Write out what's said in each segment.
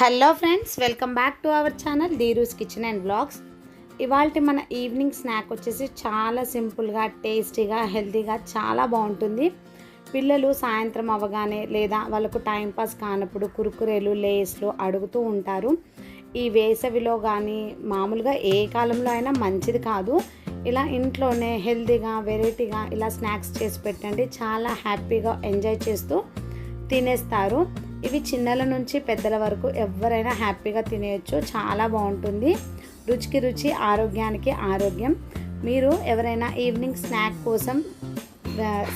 Hello friends welcome back to our channel Dheeru's kitchen and blogs. ఇవాళ మన evening snack వచ్చేసి చాలా సింపుల్గా టేస్టీగా హెల్తీగా చాలా బాగుంటుంది. పిల్లలు సాయంత్రం అవ్వగానే లేదా వాళ్ళకు టైంపాస్ కానప్పుడు కురుకురేలు లేస్లు అడుగుతూ ఉంటారు. ఈ వేసవిలో కానీ మామూలుగా ఏ కాలంలో అయినా మంచిది కాదు. ఇలా ఇంట్లోనే హెల్తీగా వెరైటీగా ఇలా స్నాక్స్ చేసి పెట్టండి. చాలా హ్యాపీగా ఎంజాయ్ చేస్తూ తినేస్తారు. ఇవి చిన్నల నుంచి పెద్దల వరకు ఎవరైనా హ్యాపీగా తినేయచ్చు. చాలా బాగుంటుంది. రుచికి రుచి ఆరోగ్యానికి ఆరోగ్యం. మీరు ఎవరైనా ఈవినింగ్ స్నాక్ కోసం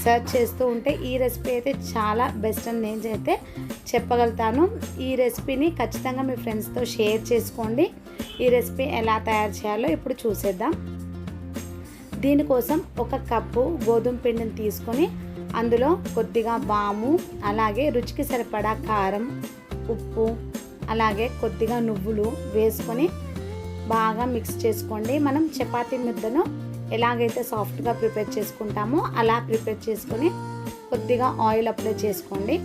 సర్చ్ చేస్తూ ఉంటే ఈ రెసిపీ అయితే చాలా బెస్ట్ అని నేను అయితే చెప్పగలుగుతాను. ఈ రెసిపీని ఖచ్చితంగా మీ ఫ్రెండ్స్తో షేర్ చేసుకోండి. ఈ రెసిపీ ఎలా తయారు చేయాలో ఇప్పుడు చూసేద్దాం. దీనికోసం ఒక కప్పు గోధుమ పిండిని తీసుకొని అందులో కొద్దిగా బాము అలాగే రుచికి సరిపడా కారం ఉప్పు అలాగే కొద్దిగా నువ్వులు వేసుకొని బాగా మిక్స్ చేసుకోండి. మనం చపాతీ ముద్దను ఎలాగైతే సాఫ్ట్గా ప్రిపేర్ చేసుకుంటామో అలా ప్రిపేర్ చేసుకొని కొద్దిగా ఆయిల్ అప్లై చేసుకోండి.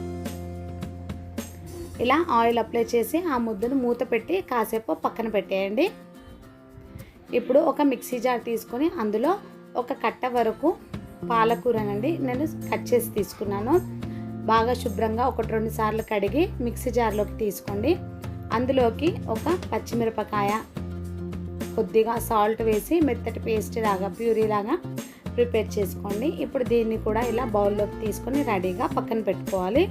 ఇలా ఆయిల్ అప్లై చేసి ఆ ముద్దను మూత పెట్టి కాసేపు పక్కన పెట్టేయండి. ఇప్పుడు ఒక మిక్సీ జార్ తీసుకొని అందులో ఒక కట్ట వరకు పాలకూరనండి. నేను కట్ చేసి తీసుకున్నాను. బాగా శుభ్రంగా ఒకటి రెండు సార్లు కడిగి మిక్సీ జార్లోకి తీసుకోండి. అందులోకి ఒక పచ్చిమిరపకాయ కొద్దిగా సాల్ట్ వేసి మెత్తటి పేస్ట్ లాగా ప్యూరీ లాగా ప్రిపేర్ చేసుకోండి. ఇప్పుడు దీన్ని కూడా ఇలా బౌల్లోకి తీసుకొని రెడీగా పక్కన పెట్టుకోవాలి.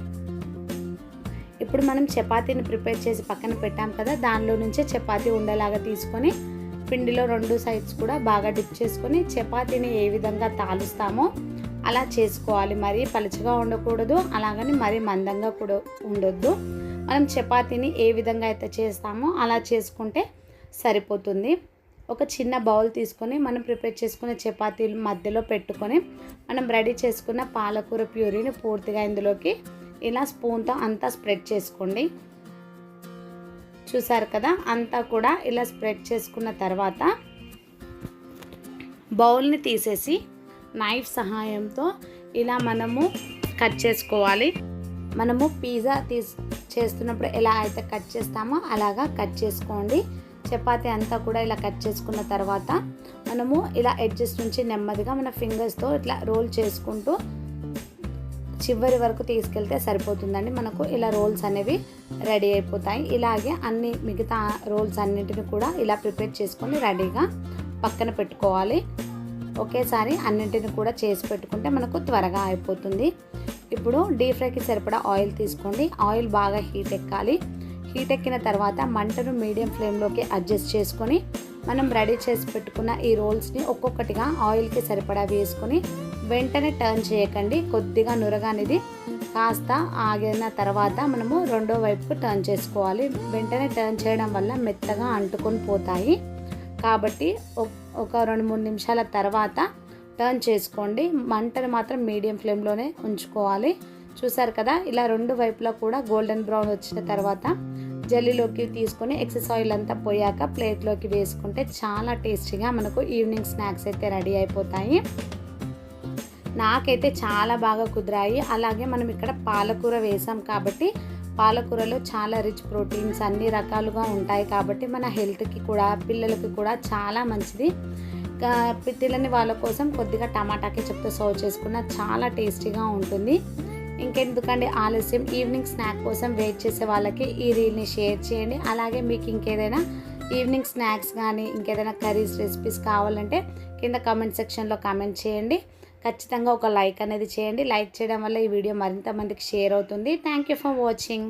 ఇప్పుడు మనం చపాతీని ప్రిపేర్ చేసి పక్కన పెట్టాం కదా దానిలో నుంచే చపాతీ ఉండేలాగా తీసుకొని పిండిలో రెండు సైడ్స్ కూడా బాగా డిప్ చేసుకొని చపాతీని ఏ విధంగా తాలుస్తామో అలా చేసుకోవాలి. మరీ పలుచగా ఉండకూడదు అలాగని మరీ మందంగా కూడా ఉండొద్దు. మనం చపాతీని ఏ విధంగా అయితే చేస్తామో అలా చేసుకుంటే సరిపోతుంది. ఒక చిన్న బౌల్ తీసుకొని మనం ప్రిపేర్ చేసుకున్న చపాతీలు మధ్యలో పెట్టుకొని మనం రెడీ చేసుకున్న పాలకూర ప్యూరీని పూర్తిగా ఇందులోకి ఇలా స్పూన్తో అంతా స్ప్రెడ్ చేసుకోండి. చూసారు కదా అంతా కూడా ఇలా స్ప్రెడ్ చేసుకున్న తర్వాత బౌల్ని తీసేసి నైఫ్ సహాయంతో ఇలా మనము కట్ చేసుకోవాలి. మనము పిజ్జా తీస్ చేస్తున్నప్పుడు ఎలా అయితే కట్ చేస్తామో అలాగా కట్ చేసుకోండి. చపాతి అంతా కూడా ఇలా కట్ చేసుకున్న తర్వాత మనము ఇలా ఎడ్జెస్ నుంచి నెమ్మదిగా మన ఫింగర్స్తో ఇట్లా రోల్ చేసుకుంటూ చివరి వరకు తీసుకెళ్తే సరిపోతుందండి. మనకు ఇలా రోల్స్ అనేవి రెడీ అయిపోతాయి. ఇలాగే అన్ని మిగతా రోల్స్ అన్నింటిని కూడా ఇలా ప్రిపేర్ చేసుకొని రెడీగా పక్కన పెట్టుకోవాలి. ఒకేసారి అన్నింటిని కూడా చేసి పెట్టుకుంటే మనకు త్వరగా అయిపోతుంది. ఇప్పుడు డీప్ ఫ్రైకి సరిపడా ఆయిల్ తీసుకోండి. ఆయిల్ బాగా హీట్ ఎక్కాలి. హీట్ ఎక్కిన తర్వాత మంటను మీడియం ఫ్లేమ్లోకి అడ్జస్ట్ చేసుకొని మనం రెడీ చేసి పెట్టుకున్న ఈ రోల్స్ని ఒక్కొక్కటిగా ఆయిల్కి సరిపడా వేసుకొని వెంటనే టర్న్ చేయకండి. కొద్దిగా నురగా అనేది కాస్త ఆగిన తర్వాత మనము రెండో వైపుకు టర్న్ చేసుకోవాలి. వెంటనే టర్న్ చేయడం వల్ల మెత్తగా అంటుకొని పోతాయి. కాబట్టి ఒక రెండు మూడు నిమిషాల తర్వాత టర్న్ చేసుకోండి. మంటను మాత్రం మీడియం ఫ్లేమ్లోనే ఉంచుకోవాలి. చూసారు కదా ఇలా రెండు వైపులా కూడా గోల్డెన్ బ్రౌన్ వచ్చిన తర్వాత జల్లీలోకి తీసుకొని ఎక్సెస్ ఆయిల్ అంతా పోయాక ప్లేట్లోకి వేసుకుంటే చాలా టేస్టీగా మనకు ఈవినింగ్ స్నాక్స్ అయితే రెడీ అయిపోతాయి. నాకైతే చాలా బాగా కుదిరాయి. అలాగే మనం ఇక్కడ పాలకూర వేసాం కాబట్టి పాలకూరలో చాలా రిచ్ ప్రోటీన్స్ అన్ని రకాలుగా ఉంటాయి కాబట్టి మన హెల్త్కి కూడా పిల్లలకి కూడా చాలా మంచిది. తినని వాళ్ళ కోసం కొద్దిగా టమాటాకి చెప్తే సర్వ్ చేసుకున్న చాలా టేస్టీగా ఉంటుంది. ఇంకెందుకండి ఆలస్యం. ఈవినింగ్ స్నాక్ కోసం వెయిట్ చేసే వాళ్ళకి ఈ రీల్ని షేర్ చేయండి. అలాగే మీకు ఇంకేదైనా ఈవినింగ్ స్నాక్స్ కానీ ఇంకేదైనా కర్రీస్ రెసిపీస్ కావాలంటే కింద కామెంట్ సెక్షన్లో కామెంట్ చేయండి. ఖచ్చితంగా ఒక లైక్ అనేది చేయండి. లైక్ చేయడం వల్ల ఈ వీడియో మరింత మందికి షేర్ అవుతుంది. Thank you for watching